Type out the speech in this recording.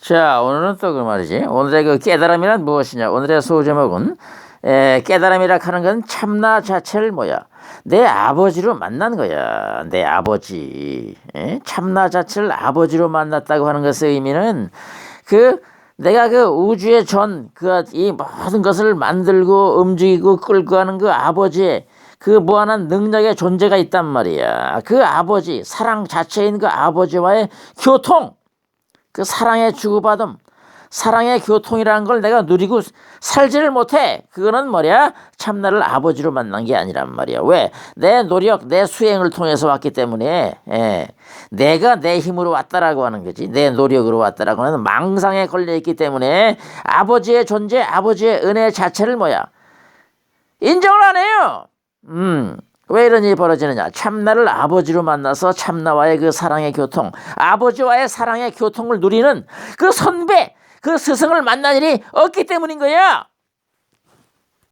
자, 오늘은 또 그 말이지. 오늘의 그 깨달음이란 무엇이냐? 오늘의 소제목은 에, 깨달음이라 하는 건 참나 자체를 뭐야? 내 아버지로 만난 거야. 내 아버지. 에? 참나 자체를 아버지로 만났다고 하는 것의 의미는 그 내가 그 우주의 전, 그 이 모든 것을 만들고 움직이고 끌고 가는 그 아버지의 그 무한한 능력의 존재가 있단 말이야. 그 아버지, 사랑 자체인 그 아버지와의 교통, 그 사랑의 주고받음, 사랑의 교통이라는 걸 내가 누리고 살지를 못해. 그거는 뭐야? 참나를 아버지로 만난 게 아니란 말이야. 왜? 내 노력, 내 수행을 통해서 왔기 때문에, 예. 내가 내 힘으로 왔다라고 하는 거지. 내 노력으로 왔다라고 하는 망상에 걸려있기 때문에 아버지의 존재, 아버지의 은혜 자체를 뭐야? 인정을 안 해요. 음. 왜 이런 일이 벌어지느냐? 참나를 아버지로 만나서 참나와의 그 사랑의 교통, 아버지와의 사랑의 교통을 누리는 그 선배, 그 스승을 만난 일이 없기 때문인 거야.